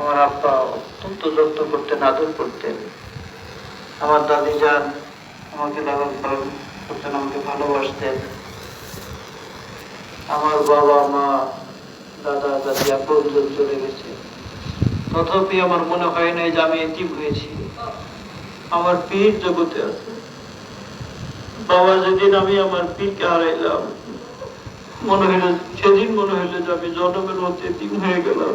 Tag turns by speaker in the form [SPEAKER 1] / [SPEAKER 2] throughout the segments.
[SPEAKER 1] আমার আব্বা অত্যন্ত যত্ন করতেন, আদর করতেন। আমার দাদি যান আমাকে লালন পালন করতেন, আমাকে ভালোবাসতেন। আমার বাবা, মা, দাদা, দাদি আপন চলে গেছে। তথাপি আমার মনে হয় না যে আমি এতিম হয়েছি। আমার পীর জগতে আছে। বাবা, যেদিন আমি আমার পীরকে হারাইলাম, মনে হইল সেদিন মনে হইল যে আমি জনমের মধ্যে এতিম হয়ে গেলাম।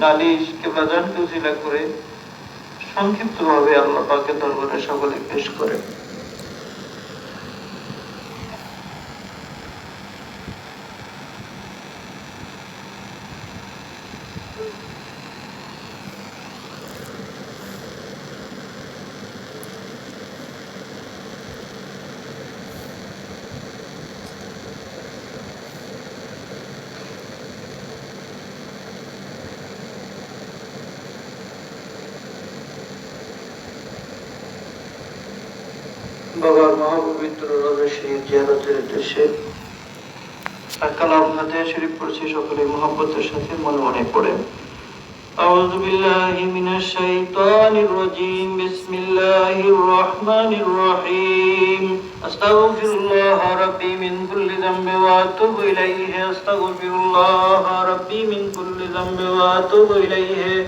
[SPEAKER 1] নালিশ কিংবা জানকে উজিলা করে সংক্ষিপ্ত ভাবে আল্লাহ পাকে দরবারে সকলে পেশ করে বাবার মহাপবিত্র রবে সেই জিয়ারতের উদ্দেশ্যে কালাম ফাতিহা শরীফ পড়ছি সকলে মহব্বতের সাথে মনে মনে পড়ে أعوذ بالله من الشيطان الرجيم بسم الله الرحمن الرحيم أستغفر الله ربي من كل ذنب وأتوب إليه أستغفر الله ربي من كل ذنب وأتوب إليه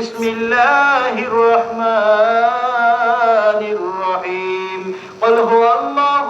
[SPEAKER 1] بسم الله الرحمن الرحيم. قل هو الله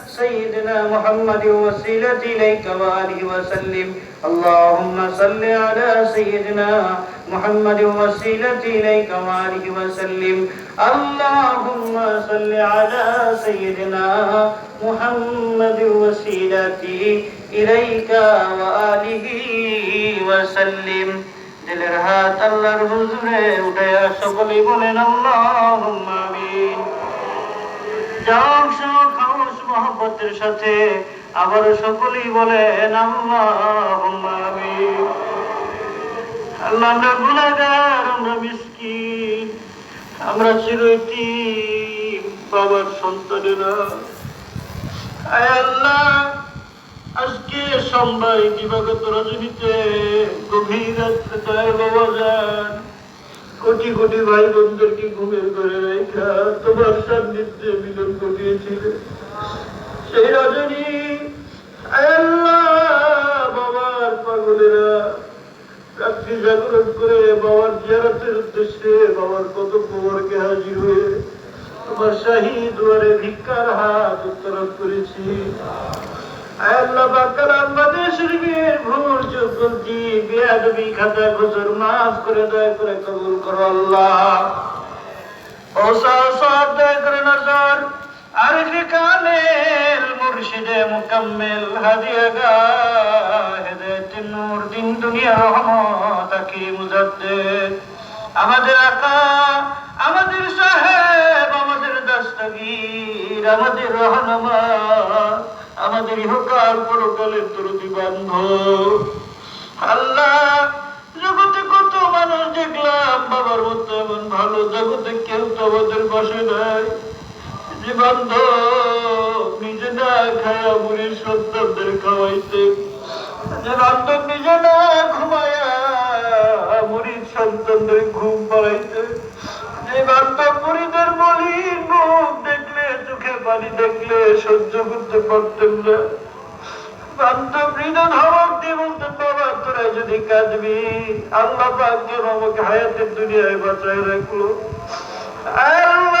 [SPEAKER 1] سيدنا محمد وسيلة إليك وآله وسلم اللهم صل على سيدنا محمد وسيلة إليك وآله وسلم اللهم صل على سيدنا محمد وسيلتي إليك وآله وسلم দিলের হাত আল্লাহর হুজুরে উঠে সকলেই বলেন আল্লাহুম্মা আমিন যাও খাউস মহব্বতের সাথে আবার সকলেই আল্লাহ আমরা বাবার সন্তানেরা আজকে সোমবার দিবাগত রজনীতে গভীর বাবা যান। কোটি কোটি ভাই বোনদেরকে ঘুমের ঘরে রেখা তোমার সান্নিধ্যে মিলন ঘটিয়েছিল সেই রজনী বাবার পাগলেরা রাত্রি জাগরণ করে বাবার জিয়ারতের উদ্দেশ্যে বাবার কত কোমরকে হাজির হয়ে তোমার শাহী দুয়ারে ভিক্ষার হাত উত্তোলন করেছি। আল্লাহ কবুল করো আল্লাহ। ও করে নজর আমাদের আকা, আমাদের সাহেব, আমাদের দস্তগীর, আমাদের আমাদের ইহকাল পরকালের তরুতি বান্ধব। আল্লাহ, জগতে কত মানুষ দেখলাম, বাবার মতো এমন ভালো জগতে কেউ তো আমাদের বসে নাই। যে বান্ধব নিজে না খায়া বুড়ির সন্তানদের খাওয়াইতে। যে নিজে না ঘুমায়া মুড়ির সন্তানদের ঘুম পাড়াইতে। চোখে পানি দেখলে সহ্য করতে পারতেন না। যদি কাঁদবি, আল্লাহ আমাকে হায়াতের দুনিয়ায় বাঁচায় রাখল। আল্লাহ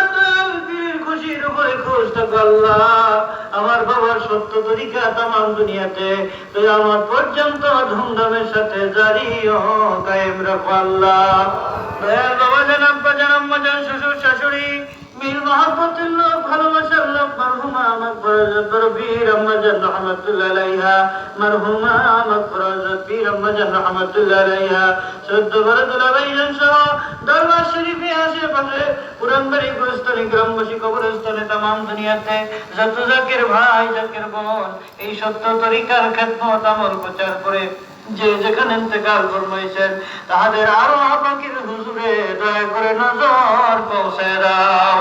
[SPEAKER 1] আমার বাবার সত্য তরিকা তামাম দুনিয়াতে। তুই আমার পর্যন্ত ধুমধামের সাথে জারি কায়েম রাখো আল্লাহ। বাবা জান আব্বা জান আম্মা জান শ্বশুর, শাশুড়ি মিল মহাব্বতের লোক ভালোবাসার লোক, মারহুমা মাকবরাজাত বীর আম্মা জান রহমাতুল্লাহ আলাইহা। মারহুমা মাকবরাজাত বীর আম্মা জান রহমাতুল্লাহ আলাইহা। গুরুস্থানে, গ্রামবাসী কবরস্থানে, তামাম দুনিয়াতে যত জাকের ভাই, জাকের বোন, এই সত্য তরিকার খেদমত আমল প্রচার করে যে যেখানে ইন্তেকাল ফরমাইছেন তাহাদের আরও আপাকির হুজুরে দয়া করে নজর পৌঁছে দাও।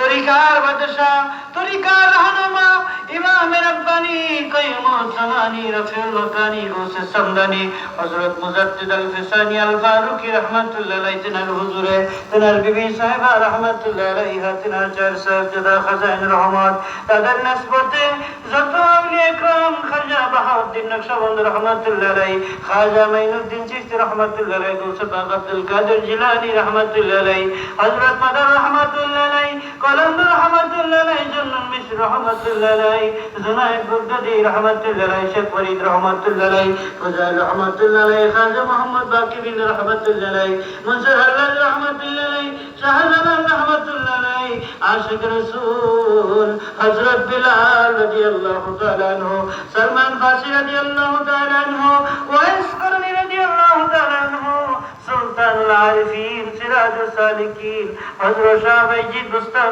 [SPEAKER 1] তরিকার বাদশাহ, তরিকার রহনুমা, ইমাম রব্বানি কাইয়ুমুজ জামানি রফিউল মাকানি গৌস সামদানি, হযরত মুজাদ্দিদ আল ফিসানি আল ফারুকি রাহমাতুল্লাহ আলাইহি, তিনার হুজুরে, তিনার বিবি সাহেবা রাহমাতুল্লাহ আলাইহা, তিনার চার সাহেব খাজাইন রহমত, তাদের নিসবতে যত আউলিয়া ইকরাম, খাজা বাহাউদ্দিন নকশবন্দ রহমাতুল্লাহ আলাইহি, খাজা মাইনুদ্দিন চিশতি রহমাতুল্লাহ আলাইহি গৌস আব্দুল কাদের জিলানী রহমাতুল্লাহ আলাইহি, হযরত মাদার রহমাতুল্লাহ আলাইহি কলম রহমাতুল্লাহ জন্নুল মিশর রহমাতুল্লাহ আলাইহি বুগদাদি রহমাতুল্লাহ শেখ ফরিদ রহমাতুল্লাহ ফুজাইল খাজা মোহাম্মদ বাকি বিন রহমাতুল্লাহ মনসুর হাল্লাজ শাহজালাল রহমাতুল্লাহ আশিক রাসূল হযরত বিলাল রাদিয়াল্লাহু তাআলা আনহু, সলমান ফারসি রাদিয়াল্লাহু তাআলা আনহু, ওয়াইস করনি রাদিয়াল্লাহু তাআলা আনহু সুলতান আরিফিন সিরাজ সালিকিন, হযরত শাহ বাইজিদ বুস্তামি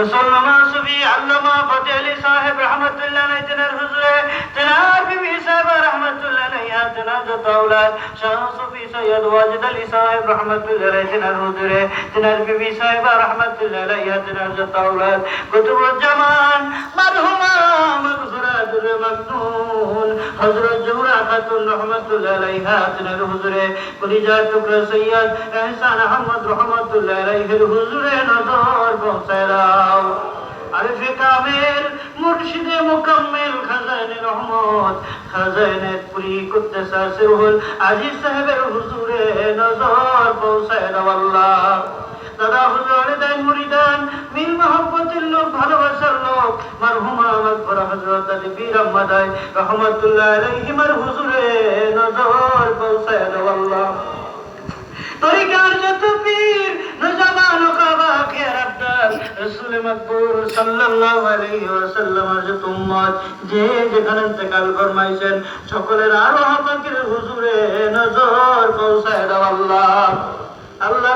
[SPEAKER 1] রসুল্লামা সুবি আল্লামা ফতে আলী সাহেব রহমতুল্লাহ আলাই তেনার হুজুরে তেনার বিবি সাহেব রহমতুল্লাহ আলাইহা তেনার যত আওলাদ শাহ সুফি সৈয়দ ওয়াজিদ আলী সাহেব রহমতুল্লাহ আলাই তেনার হুজুরে তেনার বিবি সাহেব রহমতুল্লাহ কুতুবুজ্জামান মারহুমা মাগফিরাতুল মাকনুন হযরত জোহরা খাতুন আজিজ সাহেবের হুজুরে নজর পৌঁছায় দাও দাদা হুজুর দেন মুরিদান মিল মহব্বতের লোক, ভালোবাসার লোক, মারহুমা আকবর হযরত আলী বীর আহমদাই রহমাতুল্লাহ আলাইহি, মার হুজুরে নজর পৌঁছায় দাও আল্লাহ। তরিকার যত পীর নজামান কাবা খের আব্দাল রাসূল মাকবুর সাল্লাল্লাহু আলাইহি ওয়াসাল্লামের যত উম্মত, যে যেখানে ইন্তেকাল ফরমাইছেন, সকলের আরও পাকের হুজুরে নজর পৌঁছায় দাও আল্লাহ। আল্লাহ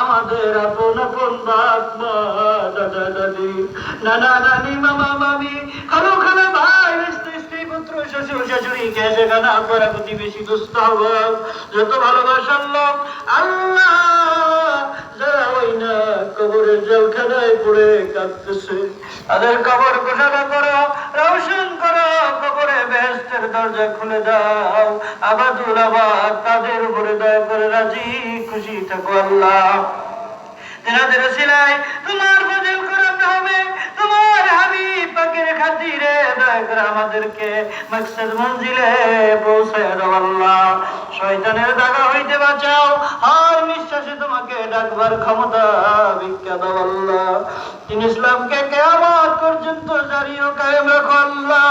[SPEAKER 1] আমাদের আপন আপন দাদা মামা, মামি ভাই যত না কবরের জলখানায় পড়ে কাঁদতেছে, তাদের কবর ঘোষণা রৌশন করো কবরে বেহেস্তের দরজা খুলে দাও, আবাদুল আবাদ তাদের উপরে দয়া করে রাজি, খুশি থাকো আল্লাহ। তেনাদের সিলাই তোমার বদল করাতে হবে। পাকের খাতিরে দয়া করে আমাদেরকে মাকসাদ মঞ্জিলে পৌঁছায় দাও আল্লাহ। শয়তানের দাগা হইতে বাঁচাও, আর নিঃশ্বাসে তোমাকে ডাকবার ক্ষমতা ভিক্ষা দাও আল্লাহ। তিন ইসলামকে কেয়ামত পর্যন্ত জারি ও কায়েম রাখো আল্লাহ।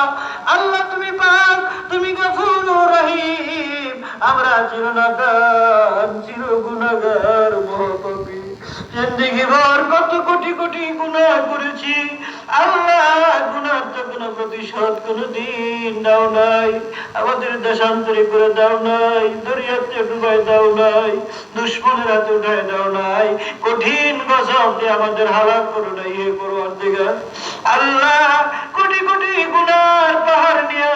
[SPEAKER 1] আল্লাহ, তুমি পাক, তুমি গফুর রহিম। আমরা চিরনাগার চির গুণাগার মহাপাপী। জিন্দিগি ভর কত কোটি কোটি গুনাহ করেছি। আল্লাহ গুনার তো কোনো প্রতিশোধ কোনো দিন দাও নাই। আমাদের দেশান্তরে করে দাও নাই, দরিয়াতে ডুবাই দাও নাই, দুশ্মনের হাতে উঠাই দাও নাই। কঠিন গজব দিয়ে আমাদের হালাক করো নাই, এ করো দিগা আল্লাহ কোটি কোটি গুনার পাহাড় নিয়া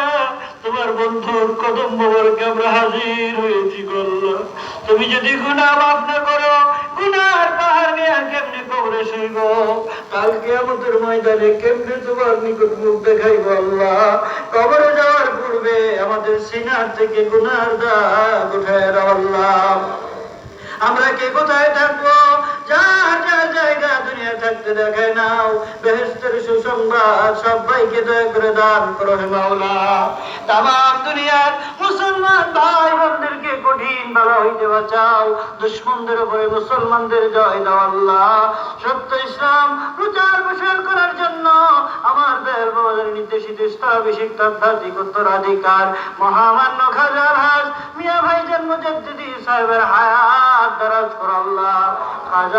[SPEAKER 1] তোমার বন্ধুর কদম মোবারকে আমরা হাজির হয়েছি গো আল্লাহ তুমি যদি গুনাহ মাফ না করো গুনার পাহাড় নিয়ে কেমনে কবরে শুইব? কালকে আমাদের ময়দানে কেমনে তোমার নিকট মুখ দেখাইব আল্লাহ? কবরে যাওয়ার পূর্বে আমাদের সিনার থেকে গুনার দাগ উঠায় আল্লাহ। আমরা কে কোথায় থাকব? জায়গা দুনিয়া থাকতে নাও সুসংবাদ সবাইকে দয়া করে দান করো হে মাওলা। তাম দুনিয়ার মুসলমান ভাই বোনদেরকে কঠিন ভালো হইতে বাঁচাও, দুশ্মনদের উপরে মুসলমানদের জয় দাও আল্লাহ। সত্য ইসলাম প্রচার প্রসার করার জন্য আমার দয়াল বাবাদের নির্দেশিত উত্তরাধিকার মহামান্য খাজার হাজ মিয়া ভাই জন্ম জদ্দিদি সাহেবের হায়াত দারাজ কর আল্লাহ। খাজা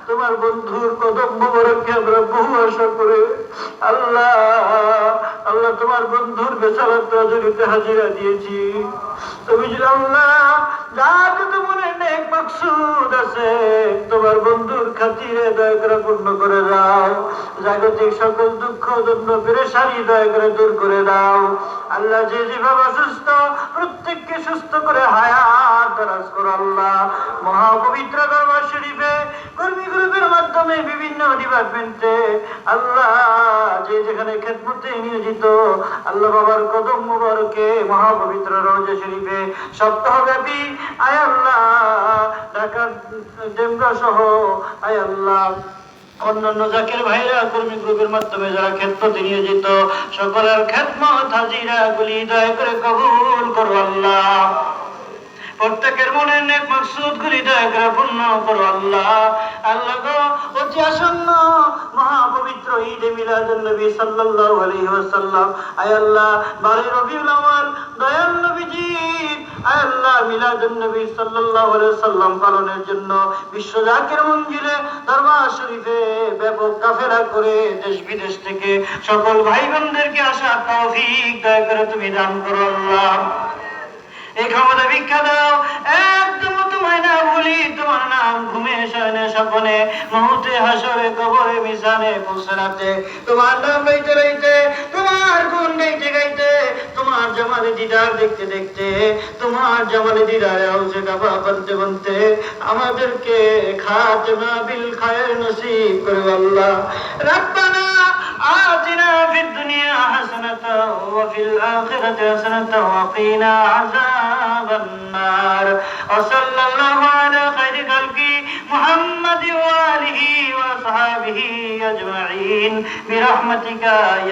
[SPEAKER 1] তোমার বন্ধুর কদম মোবারককে আমরা বহু আশা করে আল্লাহ আল্লাহ তোমার বন্ধুর বেচারাত রাজনীতে হাজিরা দিয়েছি। তুমি যদি আল্লাহ করে পূর্ণ করে দাও। জাগতিক সকল দুঃখ করে দূর করে দাও। প্রত্যেককে সুস্থ করে হায়াত আল্লাহ। মহাপবিত্র দরবার শরীফে কর্মী গ্রুপের মাধ্যমে বিভিন্ন ডিপার্টমেন্টে আল্লাহ যে যেখানে খেদমতে নিয়োজিত, আল্লাহ বাবার কদম মুবারকে মহাপবিত্র রওজা শরীফে সপ্তাহব্যাপী আয় আল্লাহ ঢাকা সহ, আয় আল্লাহ। অন্যান্য জাকের ভাইরা কর্মী গ্রুপের মাধ্যমে যারা ক্ষেত্রতে নিয়োজিত সকলের খেদমত হাজিরা গুলি দয়া করে কবুল করো আল্লাহ। প্রত্যেকের মনে নেক মকসুদ গুলি দয়া করে পূর্ণ করো আল্লাহ। আল্লাহ গো, অতি আসন্ন মহাপবিত্র ঈদে মিলাদুন নবী সাল্লাল্লাহু আলাইহি ওয়াসাল্লাম। আয় আল্লাহ, বারে রবিউল আউয়াল, দয়াল নবীজি। আয় আল্লাহ, মিলাদুন নবী সাল্লাল্লাহু আলাইহি পালনের জন্য বিশ্ব মঞ্জিলে দরবার শরীফে ব্যাপক করে দেশ বিদেশ থেকে সকল ভাই বোনদেরকে আসা তৌফিক দয়া করে তুমি দান করো আল্লাহ। এই ক্ষমতা ভিক্ষা দাও। একদম তোমায় না ভুলি তোমার নাম ঘুমে শয়নে সপনে মুহূর্তে হাসরে, কবরে বিছানে পৌঁছাতে তোমার নাম লইতে লইতে তোমার গুণ গাইতে গাইতে, তোমার জামালে দিদার দেখতে দেখতে, তোমার জামালে দিদারে আউজে কাবা বনতে বনতে, আমাদেরকে খাতনা বিল খায়ের নসিব করো আল্লাহ। রাব্বানা আজিনা في الدنيا حسنة وفي الآخرة حسنة وقنا عذاب النار. وصلى الله على خير خلقه محمد وآله وأصحابه أجمعين. برحمتك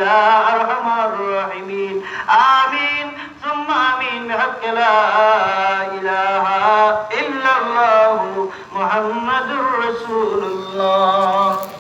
[SPEAKER 1] يا أرحم الراحمين. آمين. ثم آمين. بحق لا إله إلا الله محمد رسول الله.